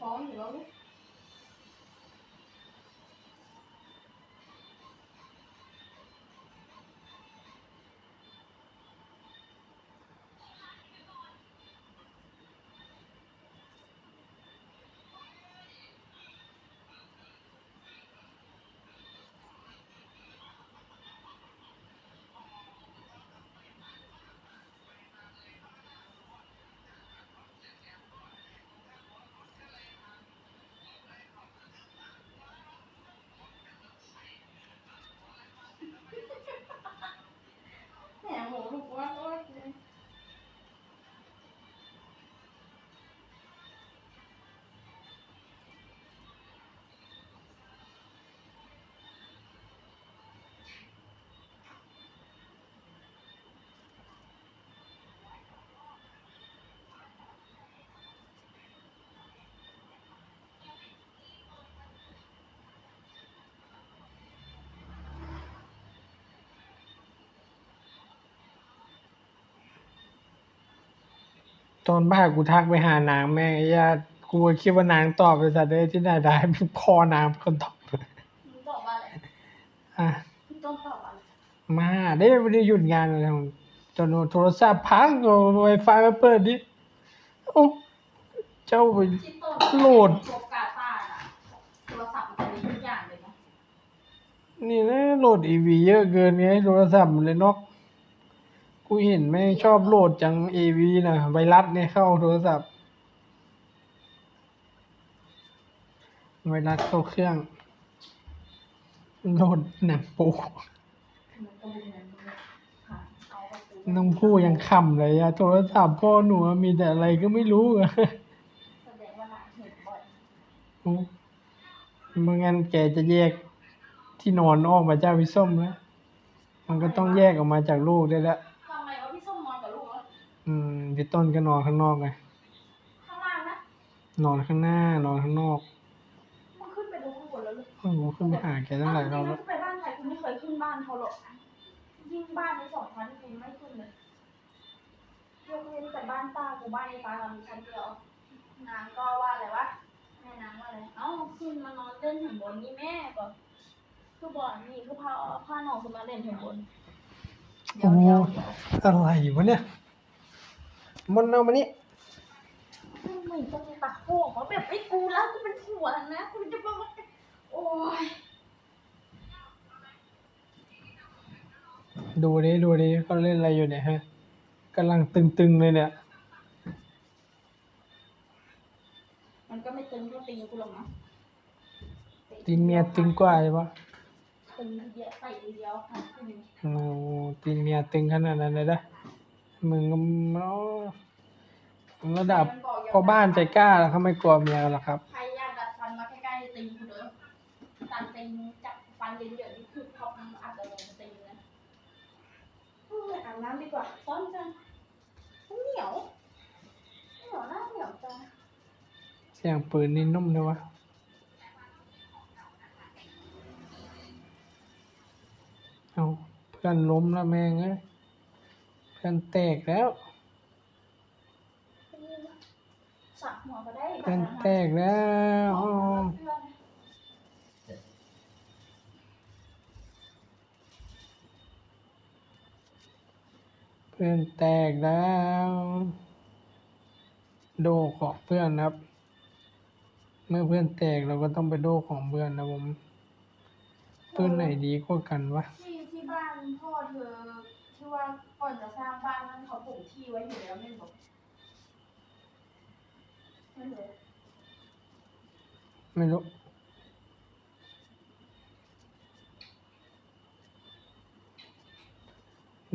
ฟ้อ ตอนบ่ายกูทักไปหานางแม่งไอ้ญาติกูก็คิดว่านางตอบไปซะเด้อที่ไหนได้เป็นพ่อนางเป็นคนตอบมึงตอบว่าอะไรอะมึงต้องตอบว่าอะไรมาได้ไม่ได้หยุดงานเลยจนโทรศัพท์พังโไวไฟมาเปิดดิโอ้เจ้าไปที่ต้นโหลดตัวกาตาร์น่ะโทรศัพท์มันจะมีทุกอย่างเลยนะนี่นะโหลดอีวีเยอะเกินไงโทรศัพท์มันเลยนอก กูเห็นแม่งชอบโหลดจังเอวีนะไวรัสเนี่ยเข้าโทรศัพท์ ไวรัสเข้าเครื่อง โหลดหนังปูน้องผู้ยังขำเลยอะโทรศัพท์พ่อหนูมีแต่อะไรก็ไม่รู้อะแสดงว่าหลานเมื่องั้นแกจะแยกที่นอนออกมาจากพี่ส้มแล้ว มันก็ต้องแยกออกมาจากลูกได้แล้ว อืมพี่ต้นก็นอนข้างนอกไง ข้างล่างนะ นอนข้างหน้านอนข้างนอกมันขึ้นไปดูข้างบนแล้วลูกโอ้โหขึ้นไปหาแกตั้งหลายรอบจริแล้งวๆไปบ้านใครคุณไม่เคยขึ้นบ้านเขาหรอกยิ่งบ้านนี้สองชั้นคุณไม่ขึ้นเลยยกเว้นแต่บ้านป้ากูบ้านในป้าเรามีชั้นเดียวนางก็ว่าอะไรวะแม่นางว่าอะไรเอ้าขึ้นมานอนเล่นถึงบนนี่แม่ก็คือบอกนี่คือพาพาน้องขึ้นมาเล่นถึงบนเดี๋ยวโอ้ เดี๋ยวอะไรวะเนี่ย มันเอามานี่มึงต้องตักโขกมาแบบไอ้กูแล้วกูเป็นผัวนะกูจะมาโอ้ยดูดิดูดิเขาเล่นอะไรอยู่เนี่ยฮะกำลังตึงๆเลยเนี่ย มันก็ไม่ตึงก็ตีกูหรอกนะตีนเมียตึงกว่าใช่ปะตึงเดียวใส่เดียวค่ะขึ้นโอ้ตีนเมียตึงขนาดนั้นเลยนะ มึงก็เนาะระดับพ่อบ้านใจกล้าแล้วเขาไม่กลัวเมียหรอกครับ ใครอยากดัดฟันมาใกล้ๆตีกูเด้อตัดตีนจับฟันเยอะๆนี่คือเขาอาจจะลงตีนนะอาบน้ำดีกว่าซ้อนกันมันเหนียวเหนียวหน้าเหนียวจังเสียงปืนนี่นุ่มเลยวะเอาเพื่อนล้มแล้วแม่งเอ้ย เพื่อนแตกแล้วสักหัวก็ได้เพื่อนแตกแล้วอ้าวเพื่อนแตกแล้ว โดของเพื่อนครับ เมื่อเพื่อนแตกเราก็ต้องไปโดของเพื่อนนะผมเพื่อนไหนดีกว่ากันวะที่ที่บ้านพ่อเธอ ที่ว่าก่อนจะสร้างบ้านนั้นเขาปลูกที่ไว้อยู่แล้วไม่บอกไม่รู้ไม่รู้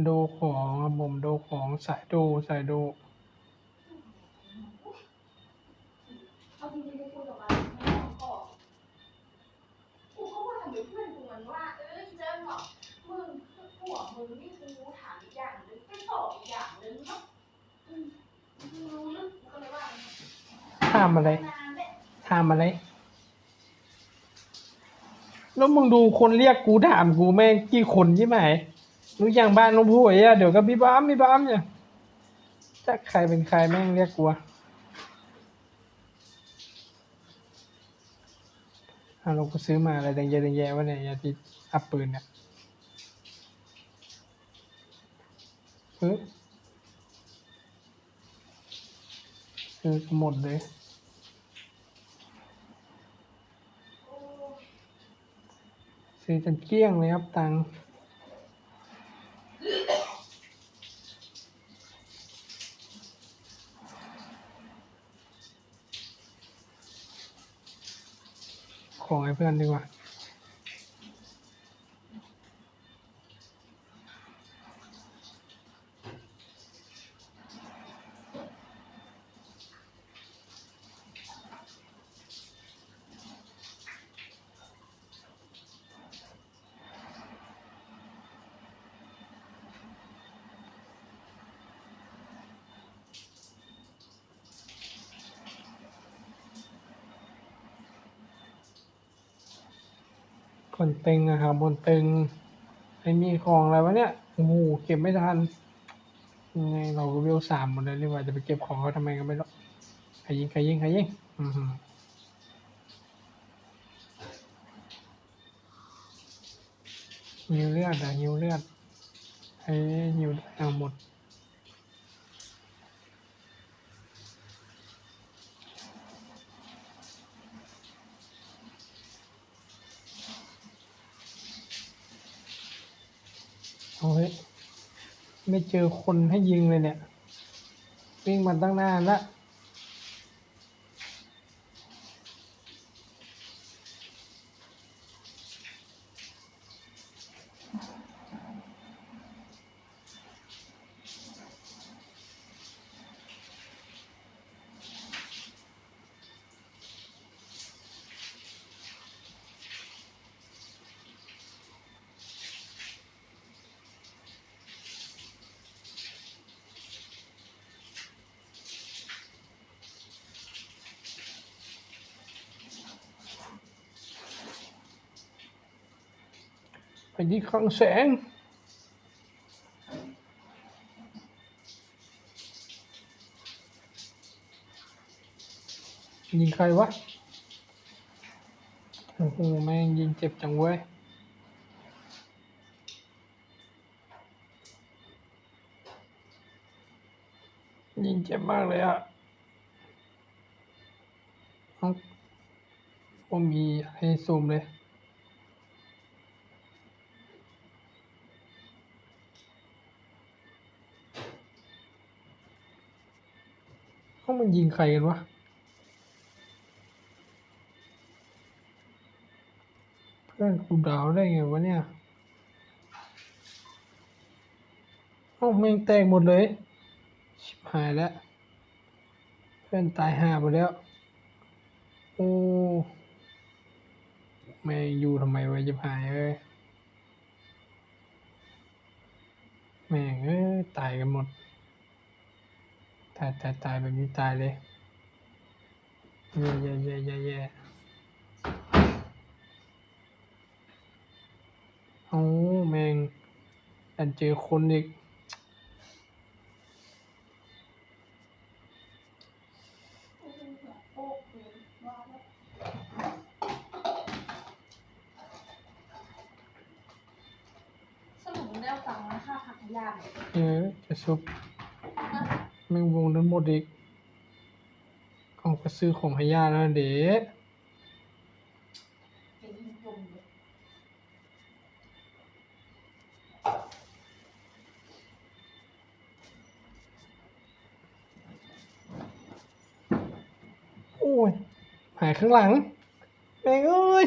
ดูของครับผมดูของสายดูสายดูเอาจริงๆกูคุยกับมันไม่ต้องขอกูก็ว่าทำไมเพื่อนกูมันว่า เออเจ้าบอกมึงผัวมึงนี่กูถามอีกอย่างนึงไปตอบอีกอย่างนึงเนาะอืม มึงรู้เรื่องกูก็เลยว่าถามอะไรนานแหละถามอะไร แล้วมึงดูคนเรียกกูถามกูแม่งกี่คนใช่ไหมมึงอย่างบ้านน้องผู้ไอ้อะเดี๋ยวก็พี่บ้ามพี่บ้ามเนี่ยจะใครเป็นใครแม่งเรียกกูอะเราก็ซื้อมาอะไรแดงเยะแดงแยะวะเนี่ยยาที่อัพปืนเนี่ยเอ เออหมดเลยซื้อจนเกลี้ยงเลยครับตังของให้เพื่อนดีกว่า คนตึงอะครับบนตึงไม่มีของอะไรวะเนี่ยโอ้โหเก็บไม่ทันงไงเราก็เวลสามหมดเลยนี่ว่าจะไปเก็บของเขาทำไมก็ไม่รู้ใครยิงใครยิงใครยิงอือหือหิวเลือดอะหิวเลือดไอ้หิวเอาหมด ไม่เจอคนให้ยิงเลยเนี่ย วิ่งมาตั้งนานละ ไปที่คลังแสง ยิงใครวะ โอ้โห แม่งยิงเจ็บจังเว้ยยิงเจ็บมากเลยอะเอ้าผมมีให้ซูมเลย เขามันยิงใครกันวะเพื่อนกูดาวได้ไงวะเนี่ยเอ้แม่งแตกหมดเลย ชิบหายแล้ว เพื่อนตายห่าไปแล้ว โอ้แม่งอยู่ทำไมวะชิบหายเอ้ยแม่งเอ้ยตายกันหมดายตายตายแบบนี้ตายเลยแย่แย่แย่แย่แย่เอาแมงดันเจอคนอีกโอ้โหหัวโป๊กเลยว่าแล้วสรุปมึงได้เอาตังค์มาค่าผักยางเนี่ยเออจะซุบ แมงวงนั้นหมดอีกออกไปซื้อของให้ย่าแล้วเด็โอ้ย หายข้างหลังแม่งเอ้ย